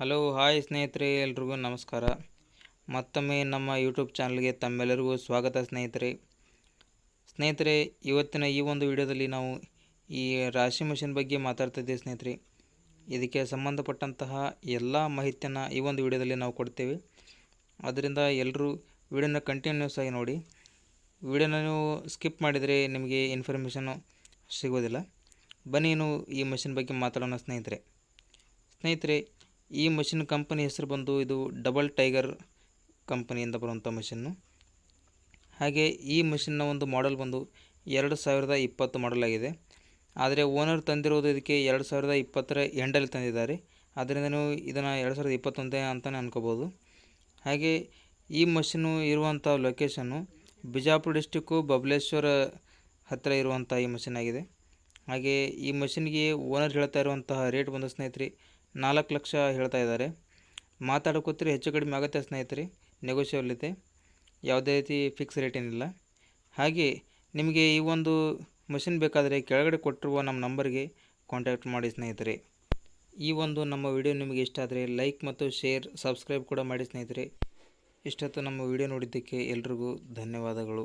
Hello, hi ಸ್ನೇಹಿತರೆ, ಎಲ್ರಿಗೂ ನಮಸ್ಕಾರ. ಮತ್ತೊಮ್ಮೆ ನಮ್ಮ ಯೂಟ್ಯೂಬ್ ಚಾನಲ್ಗೆ ತಮ್ಮೆಲ್ಲರಿಗೂ ಸ್ವಾಗತ ಸ್ನೇಹಿತರೆ. ಸ್ನೇಹಿತರೆ, ಇವತ್ತಿನ ಈ ಒಂದು ವಿಡಿಯೋದಲ್ಲಿ ನಾವು ಈ ರಾಶಿ ಮಿಷನ್ ಬಗ್ಗೆ ಮಾತಾಡ್ತಿದ್ದೀವಿ ಸ್ನೇಹಿತರೆ. ಇದಕ್ಕೆ ಸಂಬಂಧಪಟ್ಟಂತಹ ಎಲ್ಲ ಮಾಹಿತಿಯನ್ನು ಈ ಒಂದು ವಿಡಿಯೋದಲ್ಲಿ ನಾವು ಕೊಡ್ತೇವೆ. ಅದರಿಂದ ಎಲ್ಲರೂ ವಿಡಿಯೋನ ಕಂಟಿನ್ಯೂಸ್ ಆಗಿ ನೋಡಿ. ವಿಡಿಯೋನ ನೀವು ಸ್ಕಿಪ್ ಮಾಡಿದರೆ ನಿಮಗೆ ಇನ್ಫಾರ್ಮೇಷನು ಸಿಗೋದಿಲ್ಲ. ಬನ್ನಿ ಈ ಮಷಿನ್ ಬಗ್ಗೆ ಮಾತಾಡೋಣ ಸ್ನೇಹಿತರೆ. ಸ್ನೇಹಿತರೆ ಈ ಮಷಿನ್ ಕಂಪನಿ ಹೆಸರು ಬಂದು ಇದು ಡಬಲ್ ಟೈಗರ್ ಕಂಪನಿಯಿಂದ ಬರುವಂಥ ಮಷಿನ್ನು. ಹಾಗೆ ಈ ಮಷಿನ್ನ ಒಂದು ಮಾಡೆಲ್ ಬಂದು ಎರಡು ಸಾವಿರದ ಇಪ್ಪತ್ತು ಮಾಡೆಲ್ ಆಗಿದೆ. ಆದರೆ ಓನರ್ ತಂದಿರೋದು ಇದಕ್ಕೆ ಎರಡು ಸಾವಿರದ ಇಪ್ಪತ್ತರ ಎಂಡಲ್ಲಿ ತಂದಿದ್ದಾರೆ. ಆದ್ದರಿಂದ ನೀವು ಇದನ್ನು ಎರಡು ಸಾವಿರದ ಇಪ್ಪತ್ತೊಂದೇ ಅಂತಲೇ ಅನ್ಕೋಬೋದು. ಹಾಗೆ ಈ ಮಷಿನ್ನು ಇರುವಂಥ ಲೊಕೇಶನ್ನು ಬಿಜಾಪುರ ಡಿಸ್ಟಿಕ್ಕು ಬಬಲೇಶ್ವರ ಹತ್ತಿರ ಇರುವಂಥ ಈ ಮಷಿನ್ ಆಗಿದೆ. ಹಾಗೆ ಈ ಮಷಿನ್ಗೆ ಓನರ್ ಹೇಳ್ತಾ ಇರುವಂತಹ ರೇಟ್ ಬಂದು ಸ್ನೇಹಿತರೆ ನಾಲ್ಕು ಲಕ್ಷ ಹೇಳ್ತಾ ಇದ್ದಾರೆ. ಮಾತಾಡೋಕೋತ್ರಿ ಹೆಚ್ಚು ಕಡಿಮೆ ಆಗುತ್ತೆ ಸ್ನೇಹಿತರೆ ನೆಗೋಷಿಯಬಲ್ ಇದೆ. ಯಾವುದೇ ರೀತಿ ಫಿಕ್ಸ್ ರೇಟ್ ಏನಿಲ್ಲ. ಹಾಗೆ ನಿಮಗೆ ಈ ಒಂದು ಮಷಿನ್ ಬೇಕಾದರೆ ಕೆಳಗಡೆ ಕೊಟ್ಟಿರುವ ನಮ್ಮ ನಂಬರ್ಗೆ ಕಾಂಟ್ಯಾಕ್ಟ್ ಮಾಡಿ ಸ್ನೇಹಿತರೆ. ಈ ಒಂದು ನಮ್ಮ ವಿಡಿಯೋ ನಿಮಗೆ ಇಷ್ಟ ಆದರೆ ಲೈಕ್ ಮತ್ತು ಶೇರ್ ಸಬ್ಸ್ಕ್ರೈಬ್ ಕೂಡ ಮಾಡಿ ಸ್ನೇಹಿತರೆ. ಇಷ್ಟೊತ್ತು ನಮ್ಮ ವಿಡಿಯೋ ನೋಡಿದ್ದಕ್ಕೆ ಎಲ್ರಿಗೂ ಧನ್ಯವಾದಗಳು.